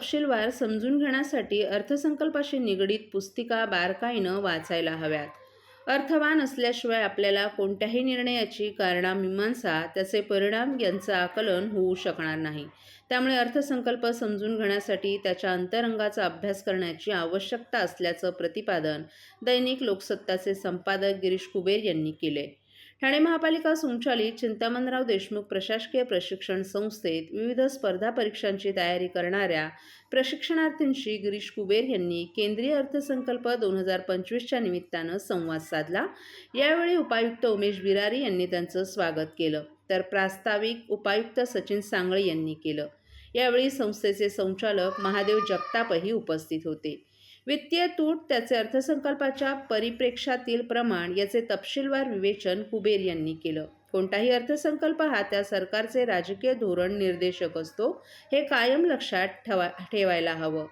तपशीलवार समजून घेण्यासाठी अर्थसंकल्पाशी निगडीत पुस्तिका बारकाईनं वाचायला हव्यात. अर्थवान असल्याशिवाय आपल्याला कोणत्याही निर्णयाची कारणामीमांसा त्याचे परिणाम यांचं आकलन होऊ शकणार नाही. त्यामुळे अर्थसंकल्प समजून घेण्यासाठी त्याच्या अंतरंगाचा अभ्यास करण्याची आवश्यकता असल्याचं प्रतिपादन दैनिक लोकसत्ताचे संपादक गिरीश कुबेर यांनी केले. ठाणे महापालिका संचालित चिंतामणराव देशमुख प्रशासकीय प्रशिक्षण संस्थेत विविध स्पर्धा परीक्षांची तयारी करणाऱ्या प्रशिक्षणार्थींशी गिरीश कुबेर यांनी केंद्रीय अर्थसंकल्प दोन हजार पंचवीसच्या निमित्तानं संवाद साधला. यावेळी उपायुक्त उमेश बिरारी यांनी त्यांचं स्वागत केलं तर प्रास्ताविक उपायुक्त सचिन सांगळे यांनी केलं. यावेळी संस्थेचे संचालक महादेव जगतापही उपस्थित होते. वित्तीय तूट त्याचे अर्थसंकल्पाच्या परिप्रेक्षातील प्रमाण याचे तपशीलवार विवेचन कुबेर यांनी केलं. कोणताही अर्थसंकल्प हा त्या सरकारचे राजकीय धोरण निर्देशक असतो हे कायम लक्षात ठेवा ठेवायला हवं.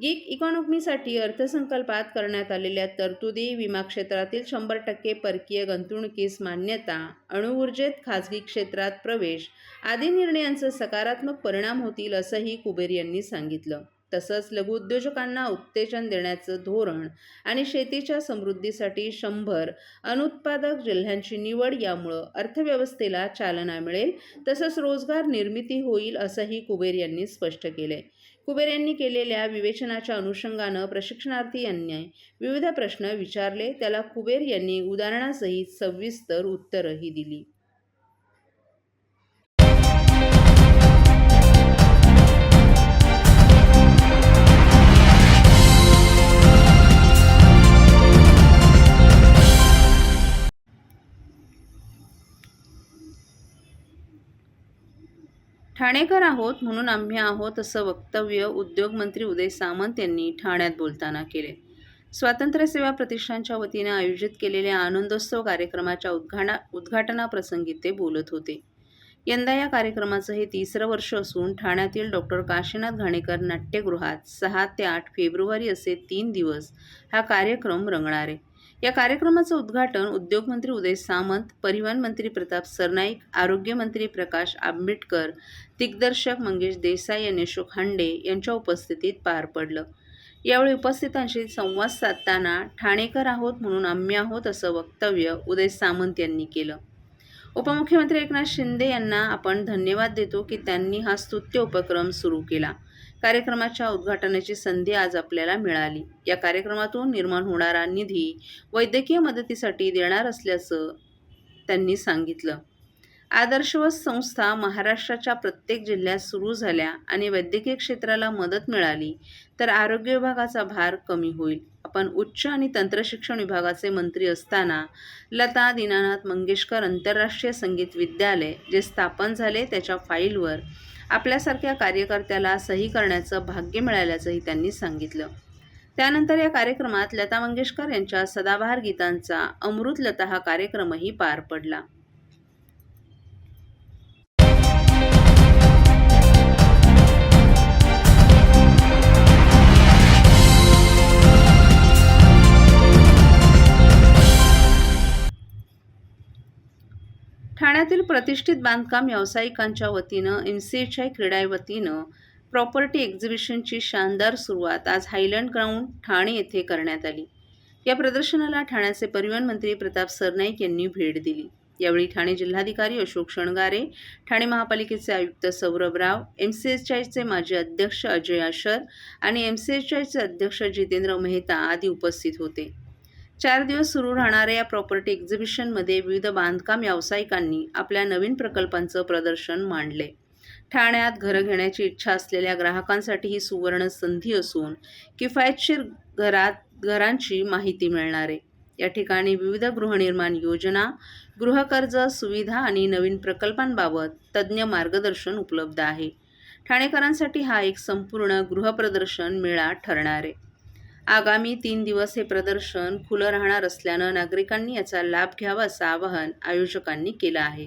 गिग इकॉनॉमीसाठी अर्थसंकल्पात करण्यात आलेल्या तरतुदी विमा क्षेत्रातील शंभर टक्के परकीय गुंतवणुकीस मान्यता अणुऊर्जेत खाजगी क्षेत्रात प्रवेश आदी निर्णयांचे सकारात्मक परिणाम होतील असंही कुबेर यांनी सांगितलं. तसंच लघुउद्योजकांना उत्तेजन देण्याचं धोरण आणि शेतीच्या समृद्धीसाठी शंभर अनुत्पादक जिल्ह्यांची निवड यामुळं अर्थव्यवस्थेला चालना मिळेल तसंच रोजगार निर्मिती होईल असंही कुबेर यांनी स्पष्ट केलंय. कुबेर यांनी केलेल्या विवेचनाच्या अनुषंगानं प्रशिक्षणार्थी यांनी विविध प्रश्न विचारले त्याला कुबेर यांनी उदाहरणासहित सविस्तर उत्तरंही दिली. ठाणेकर आहोत म्हणून आम्ही आहोत असं वक्तव्य उद्योगमंत्री उदय सामंत यांनी ठाण्यात बोलताना केले. स्वातंत्र्यसेवा प्रतिष्ठानच्या वतीने आयोजित केलेल्या आनंदोत्सव कार्यक्रमाच्या उद्घाना उद्घाटनाप्रसंगी ते बोलत होते. यंदा या कार्यक्रमाचं हे तिसरं वर्ष असून ठाण्यातील डॉक्टर काशीनाथ घाणेकर नाट्यगृहात सहा ते आठ फेब्रुवारी असे तीन दिवस हा कार्यक्रम रंगणार. आहे या कार्यक्रमाचं उद्घाटन उद्योगमंत्री उदय सामंत परिवहन मंत्री प्रताप सरनाईक आरोग्यमंत्री प्रकाश आंबेडकर दिग्दर्शक मंगेश देसाई आणि अशोक हांडे यांच्या उपस्थितीत पार पडलं. यावेळी उपस्थितांशी संवाद साधताना ठाणेकर आहोत म्हणून आम्ही आहोत असं वक्तव्य उदय सामंत यांनी केलं. उपमुख्यमंत्री एकनाथ शिंदे यांना आपण धन्यवाद देतो की त्यांनी हा स्तुत्य उपक्रम सुरू केला. कार्यक्रमाच्या उद्घाटनाची संधी आज आपल्याला मिळाली. या कार्यक्रमातून निर्माण होणारा निधी वैद्यकीय मदतीसाठी देणार असल्याचं त्यांनी सांगितलं. आदर्शवत संस्था महाराष्ट्राच्या प्रत्येक जिल्ह्यात सुरू झाल्या आणि वैद्यकीय क्षेत्राला मदत मिळाली तर आरोग्य विभागाचा भार कमी होईल. आपण उच्च आणि तंत्रशिक्षण विभागाचे मंत्री असताना लता दीनानाथ मंगेशकर आंतरराष्ट्रीय संगीत विद्यालय जे स्थापन झाले त्याच्या फाईलवर आपल्यासारख्या कार्यकर्त्याला सही करण्याचं भाग्य मिळाल्याचंही त्यांनी सांगितलं. त्यानंतर या कार्यक्रमात लता मंगेशकर यांच्या सदाबहार गीतांचा अमृत लता हा कार्यक्रमही पार पडला. पुण्यातील प्रतिष्ठित बांधकाम व्यावसायिकांच्या वतीनं एम सी एच आय क्रीडा वतीनं प्रॉपर्टी एक्झिबिशनची शानदार सुरुवात आज हायलंड ग्राउंड ठाणे येथे करण्यात आली. या प्रदर्शनाला ठाण्याचे परिवहन मंत्री प्रताप सरनाईक यांनी भेट दिली. यावेळी ठाणे जिल्हाधिकारी अशोक शणगारे ठाणे महापालिकेचे आयुक्त Saurabh Rao M C H आयचे माजी अध्यक्ष अजय आशर आणि एम सी एच आयचे अध्यक्ष जितेंद्र मेहता आदी उपस्थित होते. चार दिवस सुरू राहणाऱ्या या प्रॉपर्टी एक्झिबिशनमध्ये विविध बांधकाम व्यावसायिकांनी आपल्या नवीन प्रकल्पांचं प्रदर्शन मांडले. ठाण्यात घरं घेण्याची इच्छा असलेल्या ग्राहकांसाठी ही सुवर्ण संधी असून किफायतशीर घरात घरांची माहिती मिळणार. आहे या ठिकाणी विविध गृहनिर्माण योजना गृहकर्ज सुविधा आणि नवीन प्रकल्पांबाबत तज्ज्ञ मार्गदर्शन उपलब्ध आहे. ठाणेकरांसाठी हा एक संपूर्ण गृहप्रदर्शन मेळा ठरणार. आहे आगामी तीन दिवस हे प्रदर्शन खुलं राहणार असल्यानं नागरिकांनी याचा लाभ घ्यावा असं आवाहन आयोजकांनी केलं आहे.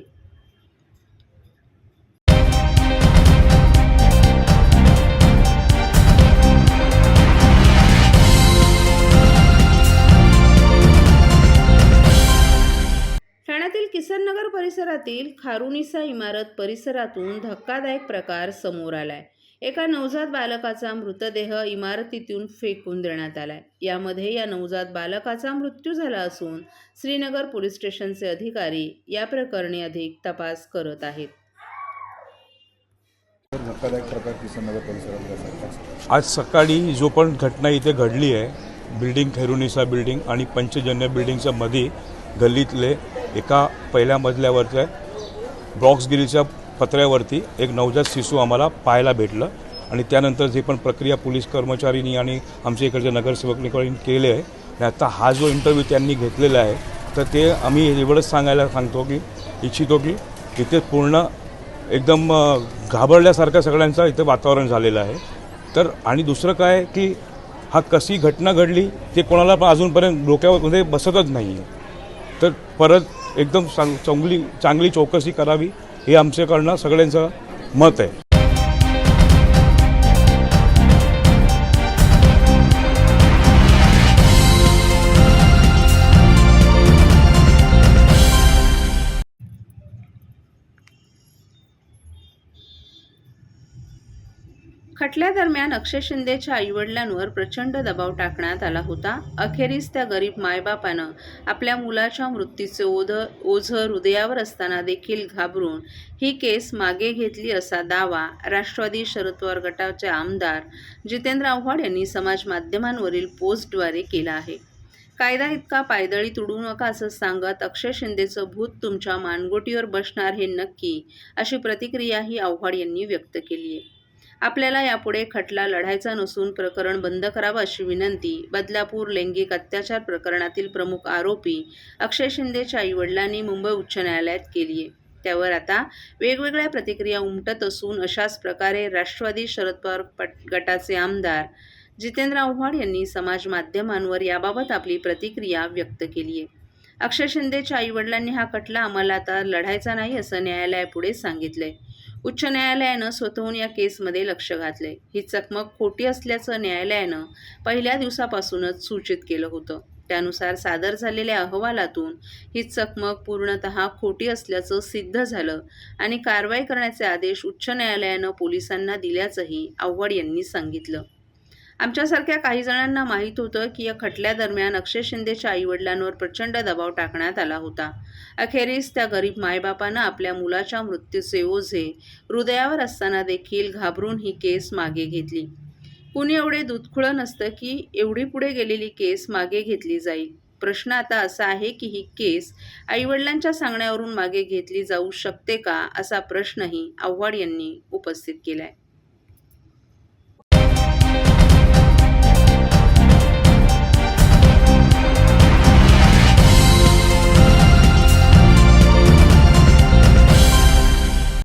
ठाण्यातील किसननगर परिसरातील खारुनिसा इमारत परिसरातून धक्कादायक प्रकार समोर आलाय. एका नवजात बालकाचा मृतदेह इमारतीतून फेकून देण्यात आलाय. यामध्ये या नवजात बालकाचा मृत्यू झाला असून श्रीनगर पोलीस स्टेशनचे अधिकारी या प्रकरणी अधिक तपास करत आहेत. आज सकाळी जो पण घटना इथे घडली आहे बिल्डिंग खैरुनिसा बिल्डिंग आणि पंचजन्य बिल्डिंगच्या मध्ये गल्लीतले एका पहिल्या मजल्यावरच्या ब्रॉक्सगिरीच्या पत्र्यावरती एक नवजात शिशू आम्हाला पाहायला भेटलं. आणि त्यानंतर जे पण प्रक्रिया पोलीस कर्मचाऱ्यांनी आणि आमच्या इकडच्या नगरसेवकांनी केले आहे आणि आता हा जो इंटरव्ह्यू त्यांनी घेतलेला आहे तर ते आम्ही एवढंच सांगायला सांगतो की इच्छितो की इथे पूर्ण एकदम अ, घाबरल्यासारखं सगळ्यांचं इथं वातावरण झालेलं आहे. तर आणि दुसरं काय की हा कशी घटना घडली ते कोणाला पण अजूनपर्यंत डोक्यामध्ये बसतच नाही आहे तर परत एकदम चांग चांगली चांगली चौकशी करावी हे आमच्याकडनं सगळ्यांचं मत आहे. खटल्यादरम्यान अक्षय शिंदेच्या आईवडिलांवर प्रचंड दबाव टाकण्यात आला होता. अखेरीस त्या गरीब मायबापानं आपल्या मुलाच्या मृत्यूचे ओझ ओझं हृदयावर असताना देखील घाबरून ही केस मागे घेतली असा दावा राष्ट्रवादी शरद पवार गटाचे आमदार जितेंद्र आव्हाड यांनी समाज माध्यमांवरील पोस्टद्वारे केला आहे. कायदा इतका पायदळी तुडू नका असं सांगत अक्षय शिंदेचं भूत तुमच्या मानगोटीवर बसणार हे नक्की अशी प्रतिक्रियाही आव्हाड यांनी व्यक्त केली आहे आपल्याला यापुढे खटला लढायचा नसून प्रकरण बंद करावं अशी विनंती बदलापूर लैंगिक अत्याचार प्रकरणातील प्रमुख आरोपी अक्षय शिंदेच्या आईवडिलांनी मुंबई उच्च न्यायालयात केली आहे. त्यावर आता वेगवेगळ्या प्रतिक्रिया उमटत असून अशाच प्रकारे राष्ट्रवादी शरद पवार पट गटाचे आमदार जितेंद्र आव्हाड यांनी समाज माध्यमांवर याबाबत आपली प्रतिक्रिया व्यक्त केली आहे. अक्षय शिंदेच्या आईवडिलांनी हा खटला आम्हाला आता लढायचा नाही असं न्यायालयापुढे सांगितलंय. उच्च न्यायालयानं स्वतःहून या केसमध्ये लक्ष घातले. ही चकमक खोटी असल्याचं न्यायालयानं पहिल्या दिवसापासूनच सूचित केलं होतं. त्यानुसार सादर झालेल्या अहवालातून ही चकमक पूर्णतः खोटी असल्याचं सिद्ध झालं आणि कारवाई करण्याचे आदेश उच्च न्यायालयानं पोलिसांना दिल्याचंही आव्हाड यांनी सांगितलं. आमच्यासारख्या काही जणांना माहीत होतं की या खटल्यादरम्यान अक्षय शिंदेच्या आईवडिलांवर प्रचंड दबाव टाकण्यात आला होता. अखेरीस त्या गरीब मायबापानं आपल्या मुलाच्या मृत्यूचे ओझे हृदयावर असताना देखील घाबरून ही केस मागे घेतली. कुणी एवढे दुधखुळं नसतं की एवढी पुढे गेलेली केस मागे घेतली जाईल प्रश्न आता असा आहे की ही केस आईवडिलांच्या सांगण्यावरून मागे घेतली जाऊ शकते का असा प्रश्नही आव्हाड यांनी उपस्थित केला आहे